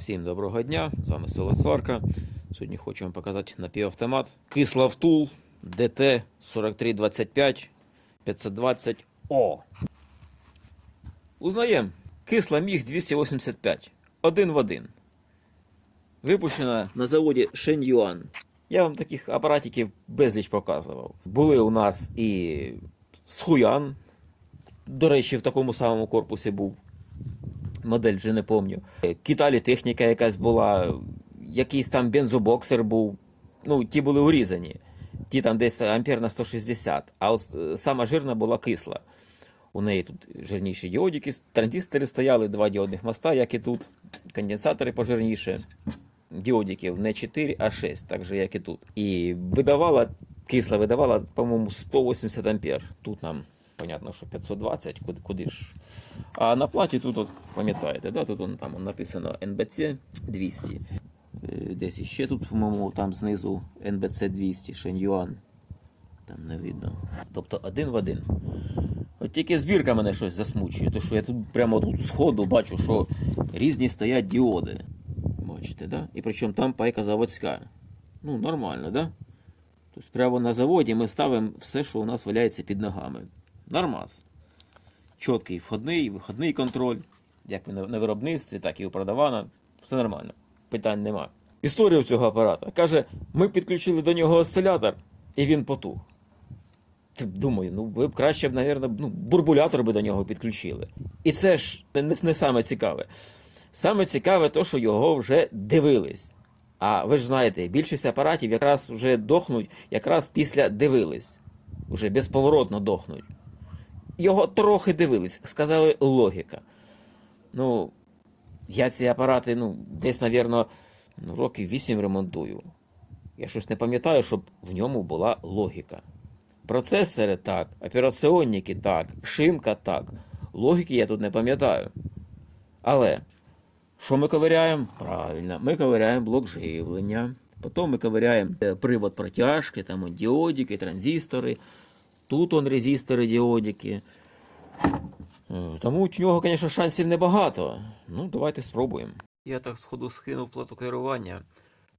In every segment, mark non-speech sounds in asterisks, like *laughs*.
Всім доброго дня, з вами Село Сварка. Сьогодні хочу вам показати напівавтомат. Кисла втул ДТ 4325 520 О. Узнаємо. Кисла Міг 285. Один в один. Випущена на заводі Шеньюан. Я вам таких апаратиків безліч показував. Були у нас і Схуян. До речі, в такому самому корпусі був модель вже не пам'ятаю. Киталі техніка якась була, якийсь там бензобоксер був. Ну, ті були урізані. Ті там десь ампер на 160, а от е, сама жирна була кисла. У неї тут жирніші діодики, транзистори стояли, два діодних моста, як і тут. Конденсатори пожирніше. Діодиків не 4, а 6, так же, як і тут. І видавала, кисла видавала, по-моєму, 180 ампер. Тут нам, понятно, що 520, куди, куди ж. А на платі тут, от, пам'ятаєте, да? тут он, там написано NBC 200. Е, Десь іще тут, по-моєму, там знизу NBC 200, Шеньюан. Там не видно. Тобто один в один. От тільки збірка мене щось засмучує, то що я тут прямо тут сходу бачу, що різні стоять діоди. Бачите, да? І причому там пайка заводська. Ну, нормально, да? Тобто прямо на заводі ми ставимо все, що у нас валяється під ногами. Нормас. Чіткий входний, виходний контроль, як на виробництві, так і у продавана. Все нормально. Питань нема. Історія цього апарата. Каже, ми підключили до нього осцилятор, і він потух. Думаю, ну ви б краще б, мабуть, ну, бурбулятор би до нього підключили. І це ж не, не саме цікаве. Саме цікаве то, що його вже дивились. А ви ж знаєте, більшість апаратів якраз вже дохнуть якраз після дивились. Уже безповоротно дохнуть. Його трохи дивились, сказали логіка. Ну, я ці апарати, ну, десь, мабуть, ну, років 8 ремонтую. Я щось не пам'ятаю, щоб в ньому була логіка. Процесори так, операціонники так, шимка так. Логіки я тут не пам'ятаю. Але що ми ковиряємо? Правильно, ми ковиряємо блок живлення. Потім ми ковиряємо е, привод протяжки, там діодики, транзистори. Тут он резистори, діодики. Тому у нього, звісно, шансів небагато. Ну, давайте спробуємо. Я так сходу скинув плату керування,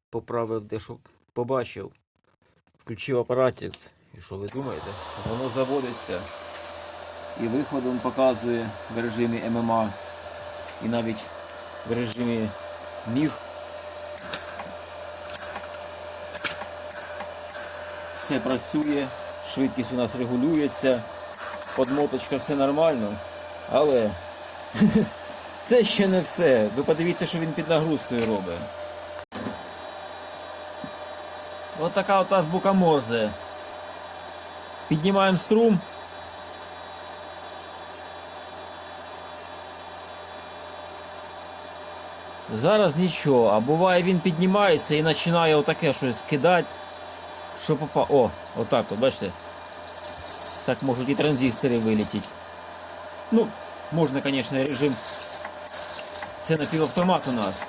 поправив дещо побачив, включив апаратик. І що ви думаєте? Воно заводиться і виходом показує в режимі ММА, і навіть в режимі міг. Все працює, швидкість у нас регулюється, подмоточка все нормально, але *laughs* це ще не все. Ви подивіться, що він під нагрузкою робить. Ось така от азбука Морзе. Піднімаємо струм. Зараз нічого, а буває він піднімається і починає отаке щось кидати. Що попа. О, отак от, бачите? Так можуть і транзистори вилетіти. Ну, можна, звісно, режим. Це напівавтомат у нас.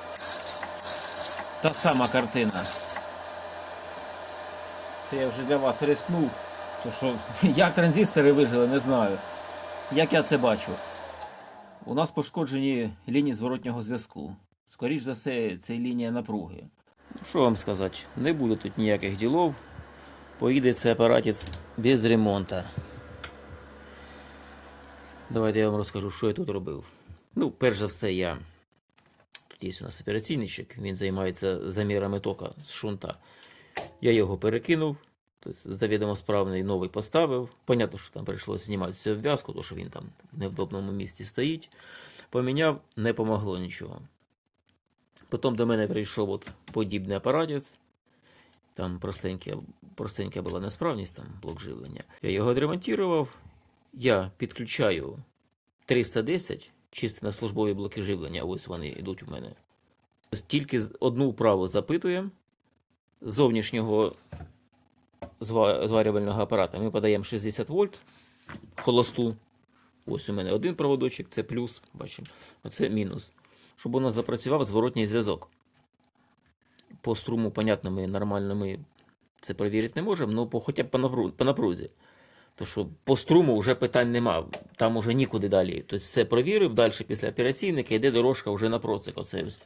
Та сама картина. Це я вже для вас рискнув. То що, *laughs* як транзистори вижили, не знаю. Як я це бачу? У нас пошкоджені лінії зворотнього зв'язку. Скоріш за все, це лінія напруги. Що вам сказати? Не буде тут ніяких ділов. Поїде цей апаратець без ремонту. Давайте я вам розкажу, що я тут робив. Ну, перш за все, я. Тут є у нас операційничок, він займається замірами тока з шунта. Я його перекинув, тобто завідомо справний новий поставив. Понятно, що там прийшлося знімати цю обв'язку, тому що він там в невдобному місці стоїть. Поміняв, не помогло нічого. Потім до мене прийшов от подібний апаратець. Там простенька, простенька була несправність, там блок живлення. Я його відремонтував. Я підключаю 310 чисто на службові блоки живлення. Ось вони йдуть у мене. Тільки одну вправу запитуємо. Зовнішнього зварювального апарата ми подаємо 60 вольт холосту. Ось у мене один проводочок, це плюс, бачимо, а це мінус. Щоб у нас запрацював зворотній зв'язок. По струму, понятно, ми нормально ми це перевірити не можемо, але по, хоча б по, напру- по напрузі. То що по струму вже питань нема, там уже нікуди далі. Тобто все провірив, далі після операційника йде дорожка вже на процик. Оце ось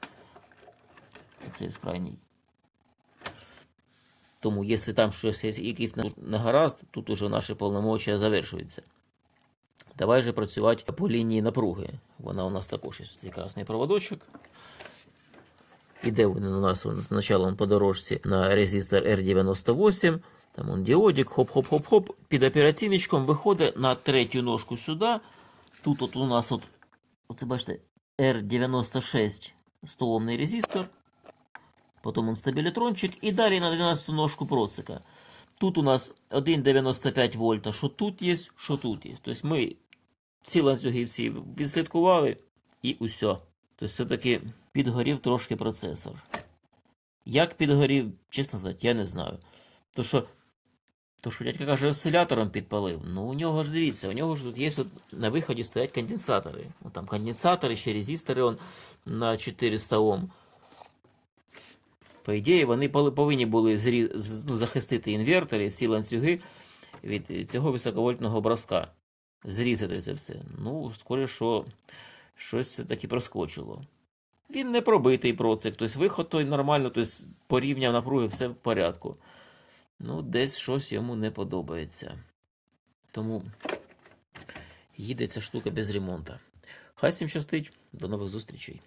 крайній. Тому, якщо там щось є якийсь негаразд, тут уже наші повномочия завершуються. Давай же працювати по лінії напруги. Вона у нас також є цей красний проводочок. Іде він у нас спочатку по дорожці на резистор R98. Там он діодик, хоп-хоп-хоп-хоп. Під операційничком виходить на третю ножку сюди. Тут от у нас от, оце бачите, R96 100-омний резистор. Потім он стабілітрончик і далі на 12-ту ножку процика. Тут у нас 1,95 вольта, що тут є, що тут є. Тобто ми ці ланцюги всі відслідкували і усе. Тобто все-таки підгорів трошки процесор. Як підгорів, чесно сказати, я не знаю. То що, то що дядька каже, осцилятором підпалив. Ну у нього ж дивіться, у нього ж тут є от, на виході стоять конденсатори. От там конденсатори, ще резистори он на 400 Ом. По ідеї, вони повинні були зрі... ну, захистити інвертори, всі ланцюги від цього високовольтного броска. Зрізати це все. Ну, скоріше, що щось все-таки проскочило. Він не пробитий процик, тобто виход той нормально, тобто порівняв напруги, все в порядку. Ну, десь щось йому не подобається. Тому їде ця штука без ремонту. Хай всім щастить, до нових зустрічей.